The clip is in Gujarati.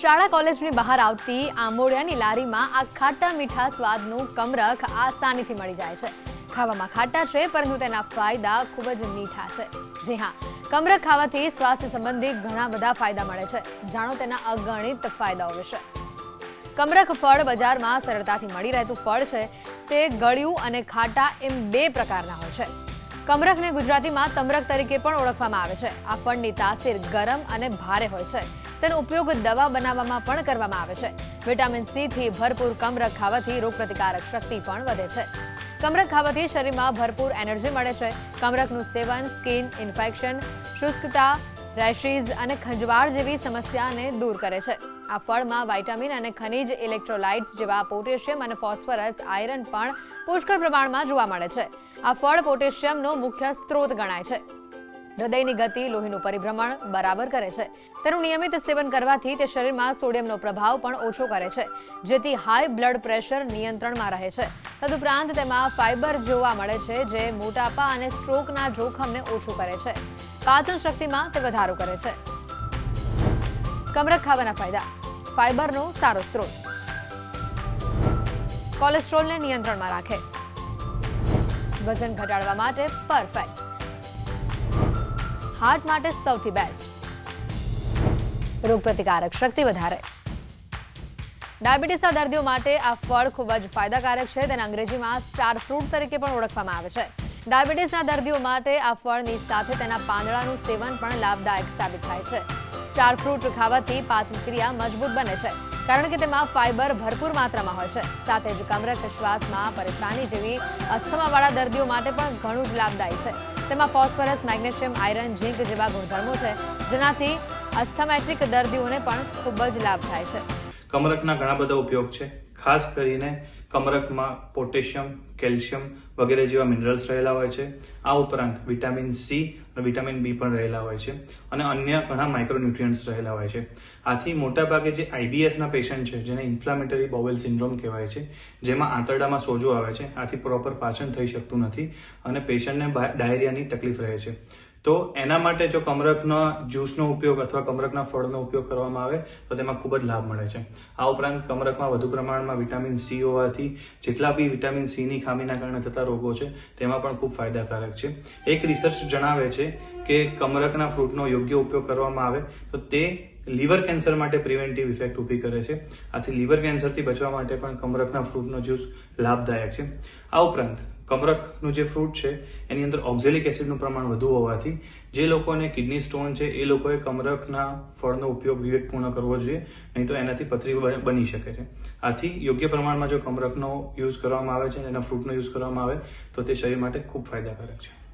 શાળા કોલેજની બહાર આવતી આંબોડિયાની લારીમાં આ ખાટા મીઠા સ્વાદનું કમરખ આસાનીથી મળી જાય છે. ખાવામાં ખાટા છે, પરંતુ તેના ફાયદા ખૂબ જ મીઠા છે. જી હા, કમરખ ખાવાથી સ્વાસ્થ્ય સંબંધી ઘણા બધા ફાયદા મળે છે. જાણો તેના અગણિત ફાયદાઓ વિશે. કમરખ ફળ બજારમાં સરળતાથી મળી રહેતું ફળ છે, તે ગળ્યું અને ખાટા એમ બે પ્રકારના હોય છે. કમરખને ગુજરાતીમાં તમરખ તરીકે પણ ઓળખવામાં આવે છે. આ ફળની તાસીર ગરમ અને ભારે હોય છે. તેનો ઉપયોગ દવા બનાવવામાં પણ કરવામાં આવે છે. વિટામિન સી થી ભરપૂર કમરક ખાવાથી રોગપ્રતિકારક શક્તિ પણ વધે છે. કમરક ખાવાથી શરીરમાં ભરપૂર એનર્જી મળે છે. કમરખનું સેવન, સ્કિન, ઇન્ફેક્શન, શુષ્કતા, રેશીઝ અને ખંજવાળ જેવી સમસ્યાને દૂર કરે છે. આ ફળમાં વાઇટામિન અને ખનિજ ઇલેક્ટ્રોલાઇટ્સ જેવા પોટેશિયમ અને ફોસ્ફરસ, આયરન પણ પુષ્કળ પ્રમાણમાં જોવા મળે છે. આ ફળ પોટેશિયમનો મુખ્ય સ્ત્રોત ગણાય છે. હૃદયની ગતિ, લોહીનું પરિભ્રમણ બરાબર કરે છે. તેનું નિયમિત સેવન કરવાથી તે શરીરમાં સોડિયમનો પ્રભાવ પણ ઓછો કરે છે, જેથી હાઈ બ્લડ પ્રેશર નિયંત્રણમાં રહે છે. તદુપરાંત તેમાં ફાઇબર જોવા મળે છે, જે મોટાપા અને સ્ટ્રોકના જોખમને ઓછું કરે છે. પાચન શક્તિમાં તે વધારો કરે છે. કમરખ ખાવાના ફાયદા. ફાઇબરનો સારો સ્ત્રોત. કોલેસ્ટ્રોલને નિયંત્રણમાં રાખે. વજન ઘટાડવા માટે પરફેક્ટ હાર્ટ માટે સૌથી બેસ્ટ રોગપ્રતિકારક શક્તિ વધારે. ડાયાબિટીસના દર્દીઓ માટે આ ફળ ખૂબ જ ફાયદાકારક છે. તેને અંગ્રેજીમાં સ્ટાર ફ્રૂટ તરીકે પણ ઓળખવામાં આવે છે. ડાયાબિટીસના દર્દીઓ માટે આ ફળની સાથે તેના પાંદડાનું સેવન પણ લાભદાયક સાબિત થાય છે. સ્ટાર ફ્રૂટ ખાવાથી પાચન ક્રિયા મજબૂત બને છે, કારણ કે તેમાં ફાઇબર ભરપૂર માત્રામાં હોય છે. સાથે જ કમરક શ્વાસમાં પરેશાની જેવી અસ્થમાવાળા દર્દીઓ માટે પણ ઘણું જ લાભદાયી છે. તેમાં ફોસ્ફરસ, મેગ્નેશિયમ, આયરન, ઝીંક જેવા ગુણધર્મો છે, જેનાથી અસ્થમેટિક દર્દીઓને પણ ખૂબ જ લાભ થાય છે. કમરકના ઘણા બધા ઉપયોગ છે. ખાસ કરીને કમરખમાં પોટેશિયમ, કેલ્શિયમ વગેરે જેવા મિનરલ્સ રહેલા હોય છે. આ ઉપરાંત વિટામિન સી અને વિટામિન બી પણ રહેલા હોય છે અને અન્ય ઘણા માઇક્રોન્યુટ્રિયન્ટ્સ રહેલા હોય છે. આથી મોટાભાગે જે આઈબીએસના પેશન્ટ છે, જેને ઇન્ફ્લામેટરી બોવેલ સિન્ડ્રોમ કહેવાય છે, જેમાં આંતરડામાં સોજો આવે છે, આથી પ્રોપર પાચન થઈ શકતું નથી અને પેશન્ટને ડાયરિયાની તકલીફ રહે છે. તો એના માટે જો કમરખનો જ્યુસનો ઉપયોગ અથવા કમરખના ફળનો ઉપયોગ કરવામાં આવે, તો તેમાં ખૂબ જ લાભ મળે છે. આ ઉપરાંત કમરખમાં વધુ પ્રમાણમાં વિટામિન સી હોવાથી જેટલા બી વિટામિન સીની ખામીના કારણે થતા રોગો છે, તેમાં પણ ખૂબ ફાયદાકારક છે. એક રિસર્ચ જણાવે છે કે કમરકના ફ્રૂટનો યોગ્ય ઉપયોગ કરવામાં આવે, તો તે લીવર કેન્સર માટે પ્રિવેન્ટિવ ઇફેક્ટ ઊભી કરે છે. આથી લીવર કેન્સરથી બચવા માટે પણ કમરખના ફ્રૂટનો જ્યુસ લાભદાયક છે. આ ઉપરાંત કમરખનું જે ફ્રૂટ છે, એની અંદર ઓક્ઝેલિક એસિડનું પ્રમાણ વધુ હોવાથી જે લોકોને કિડની સ્ટોન છે, એ લોકોએ કમરખના ફળનો ઉપયોગ વિવેકપૂર્ણ કરવો જોઈએ, નહીં તો એનાથી પથરી બની શકે છે. આથી યોગ્ય પ્રમાણમાં જો કમરખનો યુઝ કરવામાં આવે છે એના ફ્રૂટનો યુઝ કરવામાં આવે, તો તે શરીર માટે ખૂબ ફાયદાકારક છે.